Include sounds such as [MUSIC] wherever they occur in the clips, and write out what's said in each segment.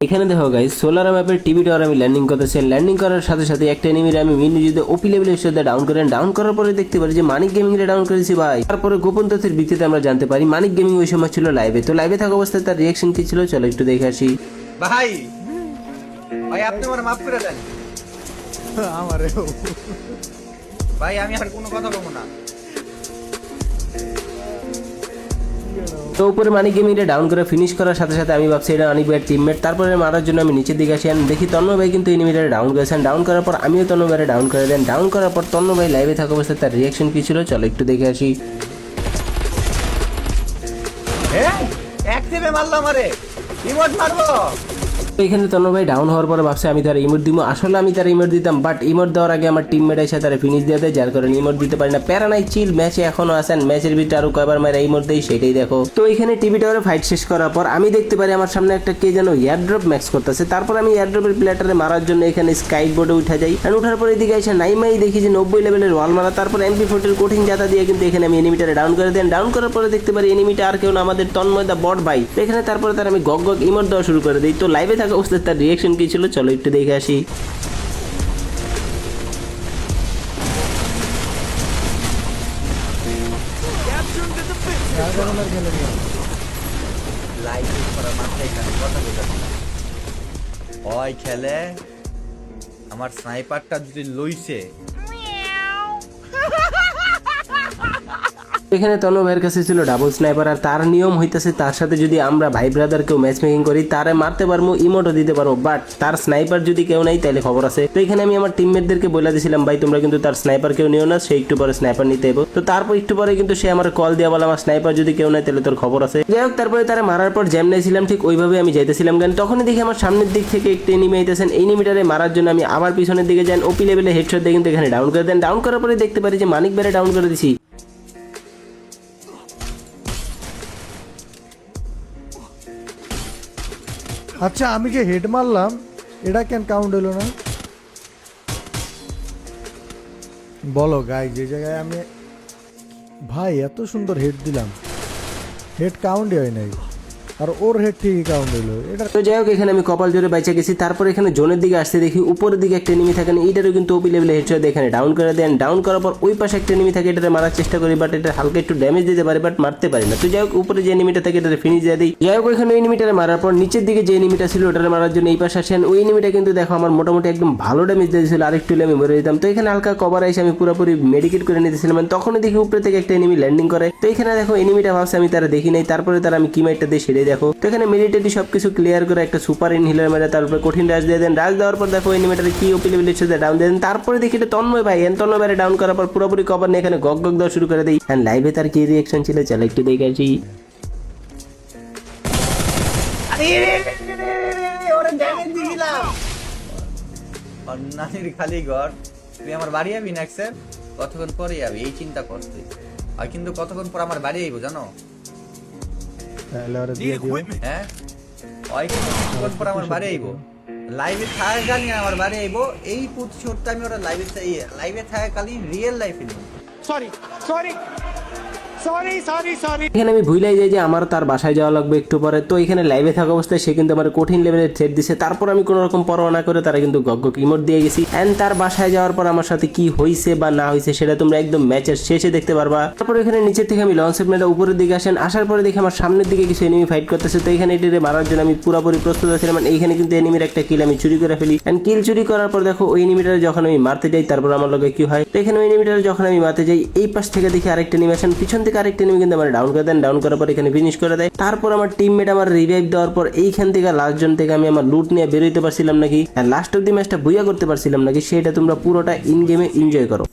এখানে দেখো guys solar ম্যাপের টিভি টাওয়ার আমি ল্যান্ডিং করতেছি। ল্যান্ডিং করার সাথে সাথে একটা এনিমিরে আমি মিনি যদি ওপি লেভেলের সাথে ডাউন করেন ডাউন করার পরে দেখতে পারি যে মানিক গেমিং এর ডাউন করেছি ভাই। তারপরে গোপন তথ্যের ভিত্তিতে আমরা জানতে পারি মানিক গেমিং ওই সময় ছিল লাইভে তো লাইভে থাকা অবস্থায় তার রিয়াকশন কি ছিল? চলো একটু দেখে আসি। ভাই ভাই আপনি আমার মাফ করে দেন। [LAUGHS] আমারেও ভাই আমি আর কোনো কথা বলব না। তো উপরে মানিক গেমিং এটা ডাউন করে ফিনিশ করার সাথে সাথে আমি ভাবছি এটা অনেক ভাইয়ের টিমমেট তারপরে মারার জন্য আমি নিচের দিকে আসি। দেখি তন্ন ভাই কিন্তু এনিমিটারে ডাউন করেছেন ডাউন করার পর আমিও তন্ন ভাইয়ের ডাউন করে দেন। ডাউন করার পর তন্ন ভাই লাইভে থাকা অবস্থায় তার রিয়াকশন কি ছিল? চলো একটু দেখে আসি। হ্যাঁ এক চেপে মারলো আমারে। রিমোট মারবো? তো এখানে তন্ন ভাই ডাউন হওয়ার পরে ভাবছে আমি তার ইমোট দিব আসলে আমি তার ইমোট দিতাম বাট ইমোট দেওয়ার আগে আমার টিমমেট এসে তারা ফিনিশ দিয়ে দেয়, যার কারণে ইমোট দিতে পারি না। প্যারা নাই চিল ম্যাচে এখনও আসেন ম্যাচের ভিতরে আরও কয়বার মারে ইমোট দেই সেটাই দেখো। তো এখানে টিভি টাওয়ারে ফাইট শেষ করার পর আমি দেখতে পারি আমার সামনে একটা কে যেন এয়ারড্রপ ম্যাক্স করতেছে। তারপর আমি এয়ারড্রপের প্লেটারে মারার জন্য এখানে স্কাইট বোর্ডে উঠে যাই। আর উঠার পরে এদিকে এসে নাইমাই দেখি যে নব্বই লেভেলের ওয়াল মারা। তারপর এমপি ফোর্টির কঠিন জাতা দিয়ে কিন্তু এখানে আমি এনিমিটারে ডাউন করে দেন। ডাউন করার পরে দেখতে পারি এনিমিটা আর কেউ না, আমাদের তন্ময় দা বট ভাই। এখানে তারপরে তার আমি গগ গগ ইমোট দেওয়া শুরু করে দিই। তো লাইভে থাকা অবস্থায় তার রিয়েকশন কি ছিল চলো একটু দেখে আসি আমার স্নাইপারটা যদি লইছে এখানে তনু কাছে ছিল ডাবল স্নাইপার আর তার নিয়ম হইতেছে তার সাথে যদি আমরা ভাই ব্রাদার কেউ ম্যাচ মেকিং করি, তারে মারতে পারব ইমোটও দিতে পারব বাট তার স্নাইপার যদি কেউ নাই তাহলে খবর আছে। তো এখানে আমি আমার টিমমেটদেরকে বলে দিয়েছিলাম ভাই, তোমরা কিন্তু তার স্নাইপার কেউ নিও না, সে একটু পরে স্নাইপার নিতে এবো। তো তারপর একটু পরে কিন্তু সে আমার কল দিয়ে বলে, আমার স্নাইপার যদি কেউ নাই তাহলে তোর খবর আছে। যাই হোক, তারপরে তারা মারার পর জ্যাম নিয়েছিলাম, ঠিক ওইভাবে আমি যাইতেছিলাম কেন তখনই দেখি আমার সামনের দিক থেকে একটি এনিমি আইতেছেন। এনিমিটারে মারার জন্য আমি আবার পিছনের দিকে যান ওপি লেভেলে হেডশট দিয়ে কিন্তু এখানে ডাউন করে দেন। ডাউন করার পরে দেখতে পারি যে মানিক বেড়ে ডাউন করে দিছি। আচ্ছা আমি যে হেড মারলাম, এটা কেন কাউন্ট হলো না? বলো গাই যে জায়গায় আমি ভাই, এত সুন্দর হেড দিলাম। হেড কাউন্টই হয় নাই। আর ওর হেড ঠিকই কাউন্ট হলো এটা তো যাই হোক, এখানে আমি কপাল জোরে বাইচা গেছি। তারপর এখানে জোনের দিকে আসতে দেখি, উপরের দিকে একটা এনিমি থাকেন এইটারও কিন্তু ওপি লেভেলে হেডশট এখানে ডাউন করে দেন ডাউন করার পর ওই পাশে একটা এনিমি থাকে, এটাতে মারার চেষ্টা করি বাট এটা হালকা একটু ড্যামেজ দিতে পারে বাট মারতে পারি না। তো যাই হোক, উপরে যে এনিমিটা থাকে, এটাতে ফিনিশ দিয়ে দিই। যাই হোক এখানে এনিমিটারে মারার পর নিচের দিকে যে এনিমিটা ছিল, ওটারে মারার জন্য এই পাশে আসেন ওই এনিমিটা কিন্তু দেখো, আমার মোটামুটি একদম ভালো ড্যামেজ দিয়েছিল। আরেকটু আমি মরে যেতাম। তো এখানে হালকা কভার এসে আমি পুরোপুরি মেডিকেট করে নিতেছিলাম। তখনই দেখি উপরে থেকে একটা এনিমি ল্যান্ডিং করে। তো এখানে দেখো এনিমিটা ভাবছে আমি তারা দেখি নাই। তারপরে তারা আমি কিমাইটটা দিয়ে সেরে দেখো। তো এখানে মিলিটারি সবকিছু ক্লিয়ার করে একটা সুপার ইনহিলার মেরে তারপরে কঠিন রাজ দিয়ে দেন। রাজ দেওয়ার পর দেখো এনিমিটারে কি ওপি লেভেলের সাথে ডাউন দেন। তারপরে দেখি এটা তন্ময় ভাই এন তন্ময় ভাই ডাউন করার পর পুরোপুরি কভার নিয়ে এখানে গগ গগ দেওয়া শুরু করে দিই। অ্যান্ড লাইভে তার কি রিয়েকশন ছিল চলো একটু দেখে আসি। ওরে ড্যামেজ দিছিলাম অন্যানের খালি ঘর। তুই আমার বাড়ি যাবি নেক্সট কতক্ষণ পরে যাবি? এই চিন্তা কর তুই আর কিন্তু কতক্ষণ পর আমার বাড়ি আইবো জানো? তাহলে ওরা দিয়ে দিও। হ্যাঁ? ওই কিন্তু পর আমার বাড়ি আইবো। লাইভে থাকা জানি আমার বাড়ি আইবো। এই প্রতিশোধটা আমি ওরা লাইভে লাইভে থাকাকালীন রিয়েল লাইফে নিব। Sorry sorry. এখানে আমি ভুলাই যাই যে আমার তার বাসায় যাওয়া লাগবে একটু পরে। তো এখানে লাইভে থাকা অবস্থায় সে কিন্তু আমার কঠিন লেভেলের থ্রেড দিছে। তারপর আমি কোনো রকম পরোয়া না করে তারা কিন্তু গগ্গ ইমোট দিয়ে গেছি। এন্ড তার বাসায় যাওয়ার পর আমার সাথে কি হয়েছে বা না হয়েছে সেটা তোমরা একদম ম্যাচের শেষে দেখতে পারবা। তারপর এখানে নিচের থেকে আমি লঞ্চ মেয়েটা উপরের দিকে আসেন। আসার পরে দেখি আমার সামনের দিকে কিছু এনিমি ফাইট করতেছে। তো এখানে এটিরে মারার জন্য আমি পুরোপুরি প্রস্তুত আছিলাম And এইখানে কিন্তু এনিমির একটা কিল আমি চুরি করে ফেলি। এন্ড কিল চুরি করার পর দেখো ওই এনিমিটার যখন আমি মারতে যাই, তারপর আমার লগে কি হয়? তো এখানে ওই এনিমিটার যখন আমি মারতে যাই, এই পাশ থেকে দেখি আরেকটা এনিমি আসেন। পিছন থেকে আরেকটা এনিমি কিন্তু আমার ডাউন করে দেন। ডাউন করার পর এখানে ফিনিশ করে দেয়। তারপর আমার টিমমেট আমার রিভাইভ দেওয়ার পর এইখান থেকে লাস্ট জন থেকে আমি আমার লুট নিয়ে বেরোইতে পারছিলাম নাকি। লাস্ট অব দি ম্যাচটা বুইয়া করতে পারছিলাম নাকি, সেটা তোমরা পুরোটা ইন গেমে এনজয় করো।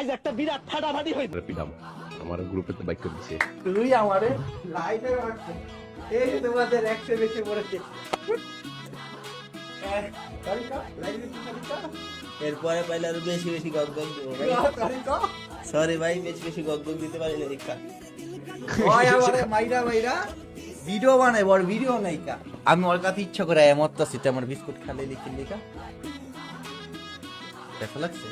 আজ একটা বিরাট ফাটাফাটি পিটাম আমার গ্রুপে তো বাইক করে দিছে। তুই আমারে লাইভে এই তোমাদের একশো বেশি পড়েছে। Eh, এরপরে পাইলে আরও বেশি বেশি গগ গগ দেবো সরি ভাই বেশি বেশি গগ গগ দিতে পারি না দীক্ষা মাইরা মাইরা। ভিডিও বানাই বড় ভিডিও নাই কা। আমি ওর কাছে ইচ্ছা করে এমত তো আমার বিস্কুট খালে লিখি লিখা। দেখা লাগছে?